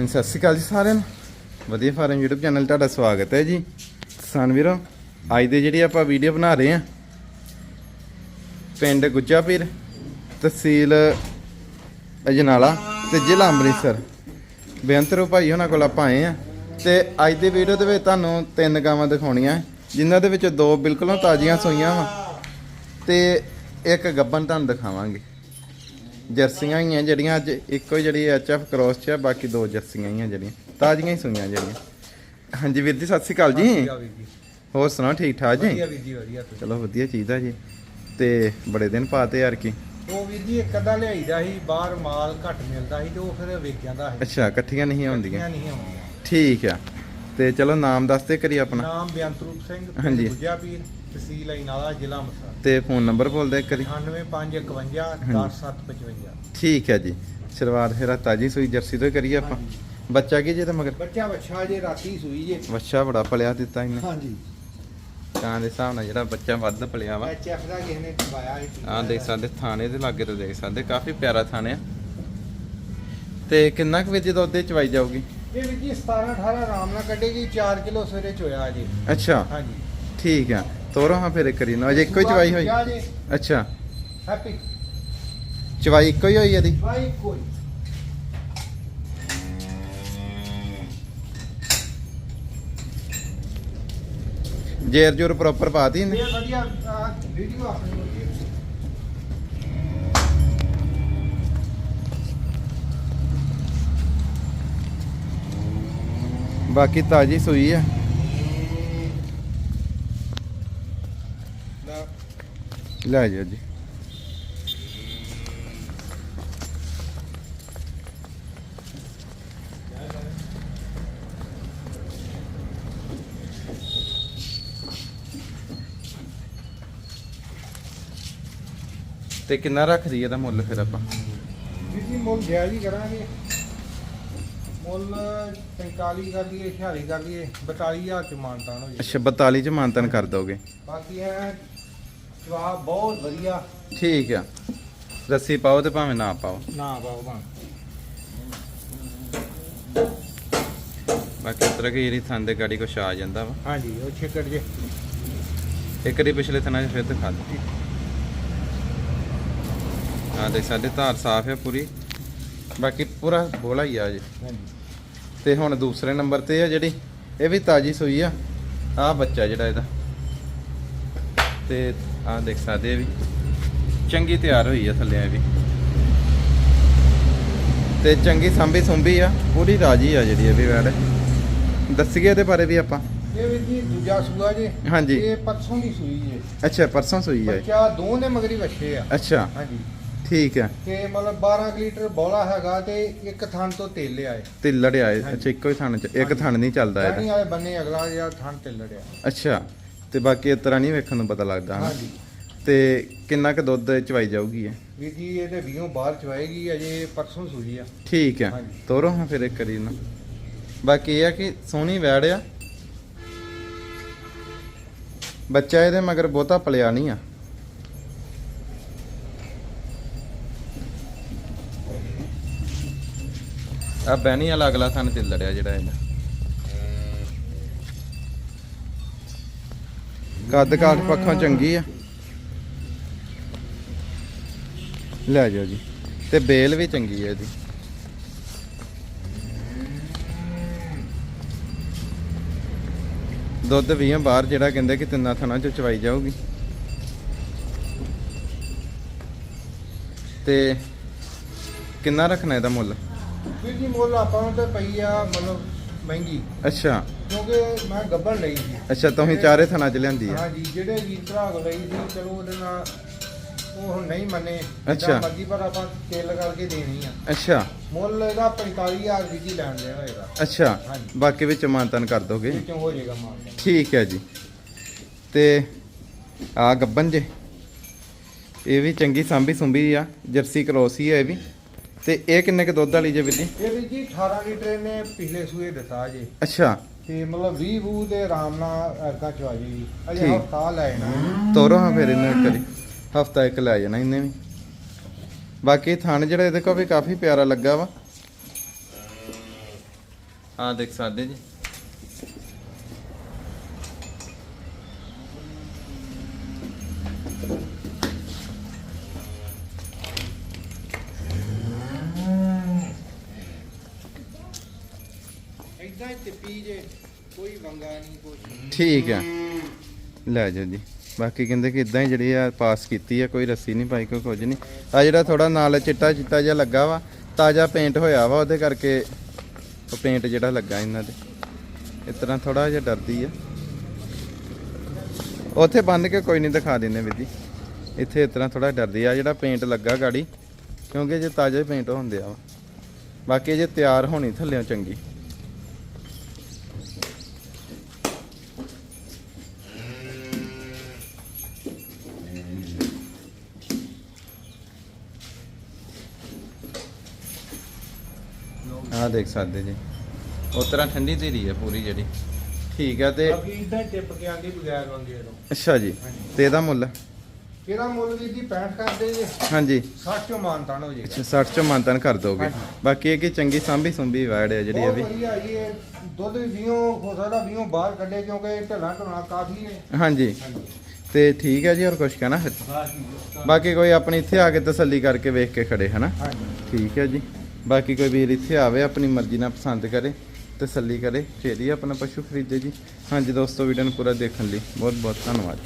ਹਾਂਜੀ, ਸਤਿ ਸ਼੍ਰੀ ਅਕਾਲ ਜੀ ਸਾਰਿਆਂ ਨੂੰ। ਵਧੀਆ ਫਾਰਮ YouTube ਚੈਨਲ ਤੁਹਾਡਾ ਸਵਾਗਤ ਹੈ ਜੀ। ਕਿਸਾਨ ਵੀਰੋ, ਅੱਜ ਦੇ ਜਿਹੜੀ ਆਪਾਂ ਵੀਡੀਓ ਬਣਾ ਰਹੇ ਹਾਂ, ਪਿੰਡ ਗੁੱਜਾਪੀਰ ਤਹਿਸੀਲ ਅਜਨਾਲਾ ਤੇ ਜ਼ਿਲ੍ਹਾ ਅੰਮ੍ਰਿਤਸਰ। ਬੇਅੰਤਰੋ ਭਾਈ ਉਹਨਾਂ ਕੋਲ ਆਪਾਂ ਆਏ ਆ ਤੇ ਅੱਜ ਦੀ ਵੀਡੀਓ ਦੇ ਵਿੱਚ ਤੁਹਾਨੂੰ ਤਿੰਨ ਗਾਵਾਂ ਦਿਖਾਉਣੀਆਂ, ਜਿਨ੍ਹਾਂ ਦੇ ਵਿੱਚ ਦੋ ਬਿਲਕੁਲ ਤਾਜ਼ੀਆਂ ਸੂਈਆਂ ਵਾ ਤੇ ਇੱਕ ਗੱਬਨ ਤੁਹਾਨੂੰ ਦਿਖਾਵਾਂਗੇ। ਜਰਸੀਆਂ ਹੀ ਆ ਜਿਹੜੀਆਂ ਅੱਜ ਇੱਕੋ ਹੀ ਜਿਹੜੀ ਐਚਐਫ ਕ੍ਰੋਸ ਚ ਆ ਬਾਕੀ ਦੋ ਜਰਸੀਆਂ ਹੀ ਆ ਜਿਹੜੀਆਂ। ਤਾਜ਼ੀਆਂ ਹੀ ਸੂਈਆਂ ਜਿਹੜੀਆਂ। ਹਾਂਜੀ ਵੀਰ ਜੀ ਸਤਿ ਸ਼੍ਰੀ ਅਕਾਲ ਜੀ। ਹੋਰ ਸੁਣਾਓ ਠੀਕ ਠਾਕ ਜੀ? ਵਧੀਆ ਵੀਰ ਜੀ ਵਧੀਆ ਤੁਸੀਂ? ਚਲੋ ਵਧੀਆ ਚੀਜ਼ ਆ ਜੀ। ਤੇ ਬੜੇ ਦਿਨ ਪਾਤੇ ਯਾਰ ਕੀ। ਉਹ ਵੀਰ ਜੀ ਇੱਕ ਅੱਧਾ ਲਿਆਈਦਾ ਸੀ ਬਾਹਰ ਮਾਲ ਘੱਟ ਮਿਲਦਾ ਸੀ ਤੇ ਉਹ ਫਿਰ ਵਿਕ ਜਾਂਦਾ ਸੀ। ਅੱਛਾ ਇਕੱਠੀਆਂ ਨਹੀਂ ਹੁੰਦੀਆਂ ਇਕੱਠੀਆਂ ਨਹੀਂ ਆਉਂਦੀਆਂ। ਠੀਕ ਆ। ਤੇ ਚਲੋ ਨਾਮ ਦੱਸਦੇ ਕਰੀ ਆਪਣਾ। ਨਾਮ ਬਿਆੰਤਰੂਪ ਸਿੰਘ ਹਾਂਜੀ। ਗੁੱਜਾ ਪੀਰ ਤਹਿਸੀਲ ਅਜਨਾਲਾ ਜ਼ਿਲ੍ਹਾ ਅੰਮ੍ਰਿਤਸਰ। ਤੇ ਫੋਨ ਨੰਬਰ ਬੋਲ ਦੇ ਕਰੀ 98551 10755 ਠੀਕ ਹੈ ਜੀ। ਸ਼ੁਰੂਆਤ ਫਿਰ ਆਹ ਤਾਜੀ ਸੂਈ ਜਰਸੀ ਤੋਂ ਹੀ ਕਰੀਏ ਆਪਾਂ। ਬੱਚਾ ਕੀ ਜੇ ਤਾਂ ਮਗਰ? ਬੱਚਾ ਬੱਚਾ ਜੇ ਰਾਤੀ ਸੂਈ ਜੇ। ਬੱਚਾ ਬੜਾ ਪਲਿਆ ਦਿੱਤਾ ਇਹਨੇ। ਹਾਂਜੀ। ਕਾਂ ਦੇ ਹਿਸਾਬ ਨਾਲ ਜਿਹੜਾ ਬੱਚਾ ਵੱਧ ਪਲਿਆ ਵਾ। ਐਚਐਫ ਦਾ ਕਿਸੇ ਨੇ ਸੀ। ਆਹ ਦੇਖ ਸਕਦੇ ਥਾਣੇ ਦੇ ਲਾਗੇ ਤੋਂ ਦੇਖ ਸਕਦੇ। ਕਾਫੀ ਪਿਆਰਾ ਥਾਣੇ ਆ। ਤੇ ਕਿੰਨਾ ਕੁ ਵਿੱਚ ਦੁੱਧ ਦੇ ਚਵਾਈ ਜਾਊਗੀ? ਇਹ ਵੀਰ ਜੀ 17 18 ਆਰਾਮ ਨਾਲ ਕੱਢੇਗੀ 4 ਕਿਲੋ ਸਵੇਰੇ ਚੋਇਆ ਜੀ ਅੱਛਾ। ਹਾਂਜੀ। ਠੀਕ ਆ। ਤੋਰੋ ਹਾਂ ਫਿਰ ਕਰੀ ਨਾ ਅਜੇ ਇੱਕੋ ਹੀ ਚਵਾਈ ਹੋਈ? ਜਾ ਜੀ। ਅੱਛਾ। ਹੈਪੀ। ਚਵਾਈ ਇੱਕੋ ਹੀ ਹੋਈ ਇਹਦੀ? ਬਾਈ ਕੋਈ ਜੇਰ ਜੂਰ ਪ੍ਰੋਪਰ ਪਾਤੀ ਇਹਨੇ? ਇਹ ਵਧੀਆ ਵੀਡੀਓ ਆਪਣੀ ਹੁੰਦੀ ਹੈ। ਬਾਕੀ ਤਾਜੀ ਸੂਈ ਆ। ਲੈ ਜਾਓ ਜੀ। ਤੇ ਕਿੰਨਾ ਰੱਖਦੀ ਇਹਦਾ ਮੁੱਲ ਫਿਰ ਆਪਾਂ? ਜੀ, ਮੁੱਲ ਜਾਇਜ਼ ਹੀ ਕਰਾਂਗੇ। ਮੁੱਲ 45 ਕਰ ਲਈਏ 46 ਕਰ ਲਈਏ 42000 ਚ ਮਾਨਤਾਨ ਹੋ ਅੱਛਾ 42 ਚ ਮਾਨਤਨ ਕਰ ਦੋਗੇ। ਬਾਕੀ ਹੈ ਜਵਾਬ ਬਹੁਤ ਵਧੀਆ। ਠੀਕ ਆ। ਰੱਸੀ ਪਾਓ ਤੇ ਭਾਵੇਂ ਨਾ ਪਾਓ। ਨਾ ਬਾਬੂ ਬਣ ਬਾਕੀ ਤਰ੍ਹਾਂ ਕਿ ਜਿਹੜੀ ਥਾਂ ਦੇ ਗਾੜੀ ਕੁਛ ਆ ਜਾਂਦਾ ਵਾ। ਹਾਂਜੀ ਉਹ ਛੇਕੜ ਜੇ। ਇੱਕ ਵਾਰੀ ਪਿਛਲੇ ਥਾਂ 'ਚ ਫਿਰ ਦਿਖਾ ਦਿੱਤੀ ਹਾਂ ਦੇ ਸਾਡੇ ਧਾਰ ਸਾਫ਼ ਹੈ ਪੂਰੀ। ਬਾਕੀ ਪੂਰਾ ਬੋਲਾ ਹੀ ਆ ਜੀ। ਤੇ ਹੁਣ ਦੂਸਰੇ ਨੰਬਰ ਤੇ ਆ ਜਿਹੜੀ ਇਹ ਵੀ ਤਾਜੀ ਸੂਈ ਆ। ਆ ਬੱਚਾ ਜਿਹੜਾ ਇਹਦਾ। ਤੇ ਆ ਦੇਖ ਸਕਦੇ ਵੀ ਚੰਗੀ ਤਿਆਰ ਹੋਈ ਆ ਥੱਲੇ ਵੀ। ਤੇ ਚੰਗੀ ਸੰਭੀ ਸੁੰਭੀ ਆ ਪੂਰੀ ਰਾਜੀ ਆ ਜਿਹੜੀ ਇਹ ਵੀ ਵੈੜ। ਦੱਸੀਏ ਇਹਦੇ ਬਾਰੇ ਵੀ ਆਪਾਂ। ਇਹ ਜੀ ਦੂਜਾ ਸੂਆ ਜੇ। ਹਾਂਜੀ। ਇਹ ਪਰਸੋਂ ਦੀ ਸੂਈ ਜੇ। ਅੱਛਾ ਪਰਸੋਂ ਸੂਈ ਇਹ। ਬੱਚਾ ਦੋ ਨੇ ਮਗਰੀ ਵੱਛੇ ਆ। ਅੱਛਾ। ਹਾਂਜੀ। ਠੀਕ ਆ ਤੇ ਮਤਲਬ 12 ਕੁ ਲੀਟਰ ਬੋਲਾ ਹੈਗਾ ਤੇ ਇੱਕ ਥਣ ਤੋਂ ਤੇਲ ਲਿਆਏ ਤੇ ਲੜਿਆ। ਅੱਛਾ ਇੱਕੋ ਹੀ ਥਣ ਚ ਇੱਕ। ਥਣ ਨਹੀਂ ਚੱਲਦਾ ਇਹਦਾ। ਵਾਲੇ ਬੰਨੇ ਅਗਲਾ ਜਿਹੜਾ ਥਣ ਤੇ ਲੜਿਆ। ਅੱਛਾ ਤੇ ਬਾਕੀ ਇਸ ਤਰ੍ਹਾਂ ਨਹੀਂ ਵੇਖਣ ਨੂੰ ਪਤਾ ਲੱਗਦਾ ਹਨਾ? ਹਾਂਜੀ। ਤੇ ਕਿੰਨਾ ਕੁ ਦੁੱਧ ਚਵਾਈ ਜਾਊਗੀ ਇਹ? ਵੀਰ ਜੀ ਇਹਦੇ ਵੀੋਂ ਬਾਹਰ ਚਵਾਏਗੀ ਅਜੇ ਪਰਸੋਂ ਸੂਈ ਆ। ਠੀਕ ਹਾਂਜੀ। ਤੋਰੋ ਹਾਂ ਫਿਰ ਇੱਕ ਕਰੀ ਨਾ ਬਾਕੀ ਇਹ ਆ ਕਿ ਸੋਹਣੀ ਵੈੜ ਆ। ਬੱਚਾ ਇਹਦੇ ਮਗਰ ਬਹੁਤਾ ਪਲਿਆ ਨਹੀਂ ਆ। ਆ ਬੈਣੀ ਵਾਲਾ ਅਗਲਾ ਥਣ ਤੇ ਲੜਿਆ ਜਿਹੜਾ ਇਹਦਾ ਕੱਦ ਕਾਠ ਪੱਖੋਂ ਚੰਗੀ ਆ। ਲੈ ਜਾਓ ਜੀ। ਤੇ ਬੇਲ ਵੀ ਚੰਗੀ ਹੈ ਇਹਦੀ। ਦੁੱਧ ਵੀ ਆ ਬਾਹਰ ਜਿਹੜਾ ਕਹਿੰਦੇ ਕਿ ਤਿੰਨਾਂ ਥਣਾ ਚ ਚਵਾਈ ਜਾਊਗੀ। ਤੇ ਕਿੰਨਾ ਰੱਖਣਾ ਇਹਦਾ ਮੁੱਲ? ਵੀਰ ਜੀ ਮੁੱਲ ਆਪਾਂ ਨੂੰ ਤੇ ਪਈ ਆ ਮਤਲਬ ਮਹਿੰਗੀ। ਅੱਛਾ। ਕਿਉਂਕਿ ਮੈਂ ਗੱਬਣ ਲਈ ਸੀ। ਅੱਛਾ ਤੁਸੀਂ ਚਾਰੇ ਥਣਾ ਚ ਲਿਆਂਦੀ ਆ। ਹਾਂਜੀ ਜਿਹੜੇ ਵੀਰ ਭਰਾ ਕੋਲ ਲਈ ਸੀ ਚਲੋ ਉਹਦੇ ਨਾਲ ਉਹ ਹੁਣ ਨਹੀਂ ਮੰਨੇ। ਜਿੱਦਾਂ ਅੱਛਾ। ਮਰਜ਼ੀ ਪਰ ਆਪਾਂ ਤੇਲ ਕਰਕੇ ਦੇਣੀ ਆ। ਅੱਛਾ। ਮੁੱਲ ਇਹਦਾ 45000 ਵੀਰ ਜੀ ਲੈਣ ਦੇਣਾ ਇਹਦਾ। ਅੱਛਾ। ਹਾਂਜੀ। ਬਾਕੀ ਵਿੱਚ ਮਾਨਤਨ ਕਰ ਦੋਗੇ? ਵਿੱਚੋਂ ਹੋ ਜਾਏਗਾ ਮਾਲ ਠੀਕ ਹੈ ਜੀ। ਤੇ ਆ ਗੱਬਨ ਜੇ। ਇਹ ਵੀ ਚੰਗੀ ਸਾਂਭੀ ਸੁੰਭੀ ਆ ਜਰਸੀ ਕਲੋਸੀ ਆ ਇਹ ਵੀ। ਤੇ ਇਹ ਕਿੰਨੇ ਕ ਦੁੱਧ ਵਾਲੀ ਜੇ ਵੀਰ ਜੀ? ਇਹ ਵੀਰ ਜੀ 18 ਲੀਟਰ ਨੇ ਪਿਛਲੇ ਸੂਏ ਦਿੱਤਾ ਜੇ। ਅੱਛਾ। ਤੇ ਮਤਲਬ 20 ਬੂ ਦੇ ਆਰਾਮ ਨਾਲ ਐਰਕਾ ਚਵਾ ਜੀ। ਅਜੇ ਠੀਕ। ਹਫਤਾ ਲੈ ਜਾਣਾ। ਤੋਰੋ ਹਾਂ ਫਿਰ ਇਹਨੂੰ ਇੱਕ ਵਾਰੀ। ਹਫਤਾ ਇੱਕ ਲੈ ਜਾਣਾ ਇਹਨੇ ਵੀ। ਬਾਕੀ ਥਣ ਜਿਹੜਾ ਇਹਦੇ ਕੋਲ ਵੀ ਕਾਫੀ ਪਿਆਰਾ ਲੱਗਾ ਵਾ। ਆ ਦੇਖ ਸਕਦੇ ਜੀ। ਇਦਾਂ ਹੀ ਟਿੱਪੀ ਜੇ ਕੋਈ ਵੰਗਾ ਨਹੀਂ, ਕੁਛ ਠੀਕ ਆ ਲੈ ਜਾਓ ਜੀ। ਬਾਕੀ ਕਹਿੰਦੇ ਕਿ ਇਦਾਂ ਹੀ ਜਿਹੜੀ ਆ ਪਾਸ ਕੀਤੀ ਆ, ਕੋਈ ਰੱਸੀ ਨਹੀਂ ਪਾਈ, ਕੋਈ ਕੁਝ ਨਹੀਂ। ਆ ਜਿਹੜਾ ਥੋੜਾ ਨਾਲ ਚਿੱਟਾ ਚਿੱਟਾ ਜਿਹਾ ਲੱਗਾ ਵਾ, ਤਾਜ਼ਾ ਪੇਂਟ ਹੋਇਆ ਵਾ, ਉਹਦੇ ਕਰਕੇ ਉਹ ਪੇਂਟ ਜਿਹੜਾ ਲੱਗਾ ਇਹਨਾਂ ਦੇ ਇਸ ਤਰ੍ਹਾਂ ਥੋੜਾ ਜਿਹਾ ਡਰਦੀ ਆ। ਉੱਥੇ ਬੰਨ ਕੇ ਕੋਈ ਨਹੀਂ ਦਿਖਾ ਦਿੰਦੇ ਵੀਰ ਜੀ। ਇੱਥੇ ਇਸ ਤਰ੍ਹਾਂ ਥੋੜਾ ਡਰਦੀ ਆ, ਜਿਹੜਾ ਪੇਂਟ ਲੱਗਾ ਗਾੜੀ, ਕਿਉਂਕਿ ਜੇ ਤਾਜ਼ਾ ਪੇਂਟ ਹੁੰਦੇ ਆ। ਵਾ ਬਾਕੀ ਜੇ ਤਿਆਰ ਹੋਣੀ ਥੱਲਿਓਂ ਚੰਗੀ। ਆ ਦੇਖ ਸਕਦੇ ਜੀ। ਉਸ ਤਰ੍ਹਾਂ ਠੰਡੀ ਧੀਰੀ ਹੈ ਪੂਰੀ ਜਿਹੜੀ। ਠੀਕ ਹੈ ਤੇ ਬਾਕੀ ਇਦਾਂ ਟਿੱਪ ਕੇ ਆਂਦੀ ਬਗੈਰ ਵੰਗੇ ਤੋਂ ਅੱਛਾ ਜੀ। ਤੇ ਇਹਦਾ ਮੁੱਲ? ਕਿਹੜਾ ਮੁੱਲ ਵੀ ਜੀ 65 ਕਰਦੇ ਜੇ। ਹਾਂਜੀ। 60 ਚੋਂ ਮਾਨਤਾਨ ਹੋ ਜਾਏਗਾ ਅੱਛਾ 60 ਚੋਂ ਮਾਨਤਨ ਕਰ ਦੋਗੇ। ਬਾਕੀ ਇਹ ਕਿ ਚੰਗੀ ਸਾਂਭੀ ਸੁੰਭੀ ਵਾੜ ਹੈ ਜਿਹੜੀ ਇਹ ਬਹੁਤ ਵੀ ਵਧੀਆ ਜੀ ਇਹ ਦੁੱਧ ਵੀ ਵੀਓ ਹੋ ਸਕਦਾ ਵੀਓ ਬਾਹਰ ਕੱਢੇ ਕਿਉਂਕਿ ਢਲਾ ਢੋਣਾ ਕਾਫੀ ਹੈ ਹਾਂਜੀ। ਤੇ ਠੀਕ ਹੈ ਜੀ ਹੋਰ ਕੁਝ ਕਹਿਣਾ? ਫਿਰ ਬਾਕੀ ਕੋਈ ਆਪਣੀ ਇੱਥੇ ਆ ਕੇ ਤਸੱਲੀ ਕਰਕੇ ਵੇਖ ਕੇ ਖੜੇ ਹਨਾ? ਠੀਕ ਹੈ ਜੀ। ਬਾਕੀ ਕੋਈ ਵੀਰ ਇੱਥੇ ਆਵੇ, ਆਪਣੀ ਮਰਜ਼ੀ ਨਾਲ ਪਸੰਦ ਕਰੇ ਤਸੱਲੀ ਕਰੇ, ਫੇਰ ਹੀ ਆਪਣਾ ਪਸ਼ੂ ਖਰੀਦੇ ਜੀ। ਹਾਂਜੀ ਦੋਸਤੋ ਵੀਡੀਓ ਨੂੰ ਪੂਰਾ ਦੇਖਣ ਲਈ ਬਹੁਤ ਬਹੁਤ ਧੰਨਵਾਦ।